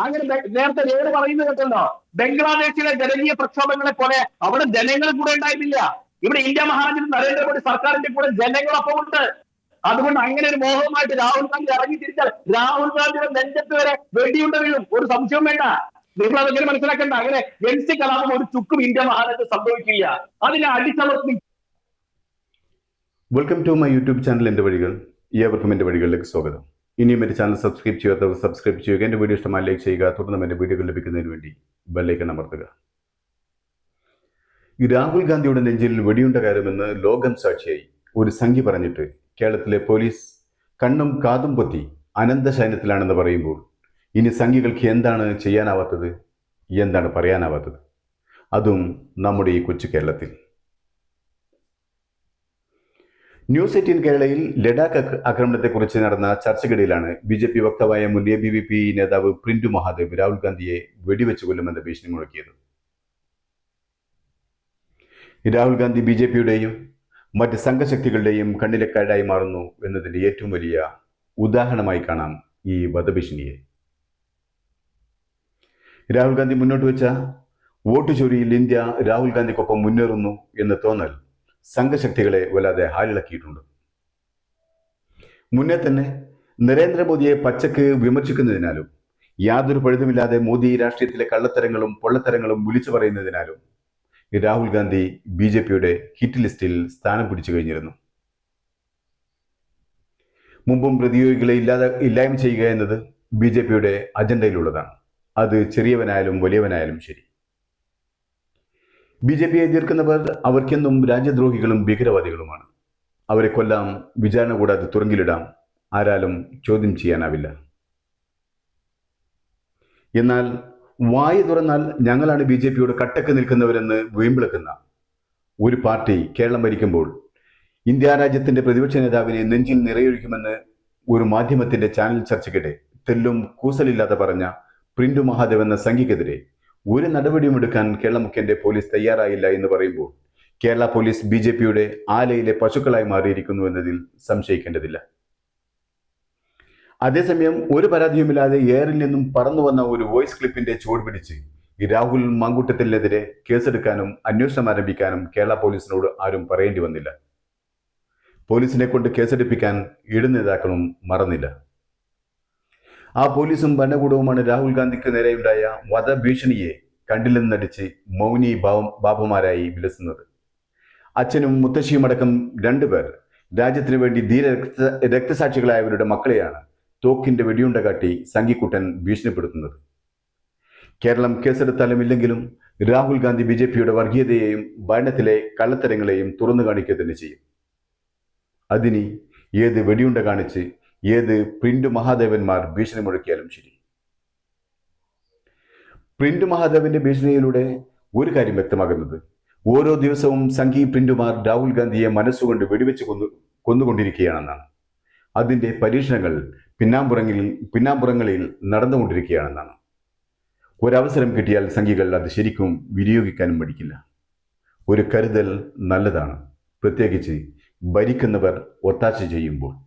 അങ്ങനെ നേരത്തെ നേരെ പറയുന്നത് കേട്ടല്ലോ. ബംഗ്ലാദേശിലെ ജനകീയ പ്രക്ഷോഭങ്ങളെ പോലെ അവിടെ ജനങ്ങൾ കൂടെ ഉണ്ടായിരുന്നില്ല. ഇവിടെ ഇന്ത്യ മഹാരാജ്യം നരേന്ദ്രമോദി സർക്കാരിന്റെ കൂടെ ജനങ്ങളൊപ്പം ഉണ്ട്. അതുകൊണ്ട് അങ്ങനെ ഒരു മോഹമായിട്ട് രാഹുൽ ഗാന്ധി ഇറങ്ങി തിരിച്ചാൽ രാഹുൽ ഗാന്ധിയുടെ നെഞ്ചത്ത് വരെ വെടിയുണ്ട വീഴും. ഒരു സംശയം വേണ്ട. നിങ്ങൾ അതൊക്കെ മനസ്സിലാക്കണ്ട. അങ്ങനെ എൻ സി കലാപം ഒരു ചുക്കും ഇന്ത്യ മഹാരാജ്യത്ത് സംഭവിക്കില്ല. അതിനെ അടിച്ചമർത്തി welcome to my YouTube channel എന്റെ വഴികൾ. ഈ അവർക്കും എന്റെ വഴികളിലേക്ക് സ്വാഗതം. ഇനിയും എന്റെ ചാനൽ സബ്സ്ക്രൈബ് ചെയ്യാത്തവർ സബ്സ്ക്രൈബ് ചെയ്യുക. എന്റെ വീഡിയോ ഇഷ്ടമായി ലൈക്ക് ചെയ്യുക. തുടർന്ന് എന്റെ വീഡിയോകൾ ലഭിക്കുന്നതിന് വേണ്ടി ബെല്ലൈക്കൺ അമർത്തുക. രാഹുൽ ഗാന്ധിയുടെ നെഞ്ചിൽ വെടിയുണ്ട കാര്യമെന്ന് ലോകം സാക്ഷിയായി ഒരു സംഖ്യ പറഞ്ഞിട്ട് കേരളത്തിലെ പോലീസ് കണ്ണും കാതും പൊത്തി അനന്തശയനത്തിലാണെന്ന് പറയുമ്പോൾ ഇനി സംഖ്യകൾക്ക് എന്താണ് ചെയ്യാനാവാത്തത്? എന്താണ് പറയാനാവാത്തത്? അതും നമ്മുടെ ഈ കൊച്ചു കേരളത്തിൽ. ന്യൂസ് എയ്റ്റീൻ കേരളയിൽ ലഡാക്ക് ആക്ര- ആക്രമണത്തെക്കുറിച്ച് നടന്ന ചർച്ചയ്ക്കിടയിലാണ് ബി ജെ പി വക്താവായ മുൻ എ ബി വി പി നേതാവ് പ്രിന്റു മഹാദേവ് രാഹുൽ ഗാന്ധിയെ വെടിവെച്ച് കൊല്ലുമെന്ന ഭീഷണി മുഴക്കിയത്. രാഹുൽ ഗാന്ധി ബി ജെ പിയുടെയും മറ്റ് സംഘശക്തികളുടെയും കണ്ണിലെ കരടായി മാറുന്നു എന്നതിന്റെ ഏറ്റവും വലിയ ഉദാഹരണമായി കാണാം ഈ വധഭീഷണിയെ. രാഹുൽ ഗാന്ധി മുന്നോട്ട് വെച്ച വോട്ട് ചോരിയിൽ ഇന്ത്യ രാഹുൽ ഗാന്ധിക്കൊപ്പം മുന്നേറുന്നു എന്ന് തോന്നൽ സംഘശക്തികളെ വല്ലാതെ ഹാലിളക്കിയിട്ടുണ്ട് മുന്നേ തന്നെ നരേന്ദ്രമോദിയെ പച്ചക്ക് വിമർശിക്കുന്നതിനാലും യാതൊരു പഴുതുമില്ലാതെ മോദി രാഷ്ട്രീയത്തിലെ കള്ളത്തരങ്ങളും പൊള്ളത്തരങ്ങളും വിളിച്ചു പറയുന്നതിനാലും രാഹുൽ ഗാന്ധി ബി ജെ പിയുടെ ഹിറ്റ് ലിസ്റ്റിൽ സ്ഥാനം പിടിച്ചു കഴിഞ്ഞിരുന്നു. മുമ്പും പ്രതിയോഗികളെ ഇല്ലാതെ ഇല്ലായ്മ ചെയ്യുക എന്നത് ബി ജെ പിയുടെ അജണ്ടയിലുള്ളതാണ്. അത് ചെറിയവനായാലും വലിയവനായാലും ശരി. ബി ജെ പിയെ എതിർക്കുന്നവർ അവർക്കെന്നും രാജ്യദ്രോഹികളും ഭീകരവാദികളുമാണ്. അവരെ കൊല്ലാം വിചാരണ കൂടാതെ തുറങ്കിലിടാം. ആരാലും ചോദ്യം ചെയ്യാനാവില്ല. എന്നാൽ വായി തുറന്നാൽ ഞങ്ങളാണ് ബി ജെ പിയോട് കട്ടക്ക് നിൽക്കുന്നവരെന്ന് വീമ്പിളക്കുന്ന ഒരു പാർട്ടി കേരളം ഭരിക്കുമ്പോൾ ഇന്ത്യ രാജ്യത്തിന്റെ പ്രതിപക്ഷ നേതാവിനെ നെഞ്ചിൽ നിറയൊഴിക്കുമെന്ന് ഒരു മാധ്യമത്തിന്റെ ചാനൽ ചർച്ചയ്ക്കിടെ തെല്ലും കൂസലില്ലാതെ പറഞ്ഞ പ്രിന്റു മഹാദേവ് എന്ന സംഘിക്കെതിരെ ഒരു നടപടിയും എടുക്കാൻ കേരള മുഖ്യന്റെ പോലീസ് തയ്യാറായില്ല എന്ന് പറയുമ്പോൾ കേരള പോലീസ് ബി ജെ പിയുടെ ആലയിലെ പശുക്കളായി മാറിയിരിക്കുന്നു എന്നതിൽ സംശയിക്കേണ്ടതില്ല. അതേസമയം ഒരു പരാതിയുമില്ലാതെ എയറിൽ നിന്നും പറന്നു വന്ന ഒരു വോയിസ് ക്ലിപ്പിന്റെ ചുവട് പിടിച്ച് രാഹുൽ മങ്കുട്ടത്തിനെതിരെ കേസെടുക്കാനും അന്വേഷണം ആരംഭിക്കാനും കേരള പോലീസിനോട് ആരും പറയേണ്ടി വന്നില്ല. പോലീസിനെ കൊണ്ട് കേസെടുപ്പിക്കാൻ ഇടനേതാക്കളും മറന്നില്ല. ആ പോലീസും ഭരണകൂടവുമാണ് രാഹുൽ ഗാന്ധിക്ക് നേരെയുണ്ടായ വധഭീഷണിയെ കണ്ടില്ലെന്ന് നടിച്ച് മൗനി ബാബ ബാബുമാരായി വിലസുന്നത്. അച്ഛനും മുത്തശ്ശിയും അടക്കം രണ്ടുപേർ രാജ്യത്തിന് വേണ്ടി ധീര രക്ത രക്തസാക്ഷികളായവരുടെ മക്കളെയാണ് തോക്കിന്റെ വെടിയുണ്ട കാട്ടി സംഘിക്കുട്ടൻ ഭീഷണിപ്പെടുത്തുന്നത്. കേരളം കേസെടുത്താലും ഇല്ലെങ്കിലും രാഹുൽ ഗാന്ധി ബി ജെ പിയുടെ വർഗീയതയെയും ഭരണത്തിലെ കള്ളത്തരങ്ങളെയും തുറന്നു കാണിക്കുക തന്നെ ചെയ്യും. അതിനി ഏത് വെടിയുണ്ട കാണിച്ച് ഏത് പ്രിന്റ് മഹാദേവന്മാർ ഭീഷണി മുഴക്കിയാലും ശരി. പ്രിന്റ് മഹാദേവന്റെ ഭീഷണിയിലൂടെ ഒരു കാര്യം വ്യക്തമാകുന്നത്. ഓരോ ദിവസവും സംഘി പ്രിന്റുമാർ രാഹുൽ ഗാന്ധിയെ മനസ്സുകൊണ്ട് വെടിവെച്ച് കൊന്നു കൊന്നുകൊണ്ടിരിക്കുകയാണെന്നാണ്. അതിന്റെ പരീക്ഷണങ്ങൾ പിന്നാമ്പുറങ്ങളിൽ പിന്നാമ്പുറങ്ങളിൽ നടന്നുകൊണ്ടിരിക്കുകയാണെന്നാണ്. ഒരവസരം കിട്ടിയാൽ സംഘികൾ അത് ശരിക്കും വിനിയോഗിക്കാനും പഠിക്കില്ല ഒരു കരുതൽ നല്ലതാണ്. പ്രത്യേകിച്ച് ഭരിക്കുന്നവർ ഒത്താശ ചെയ്യുമ്പോൾ.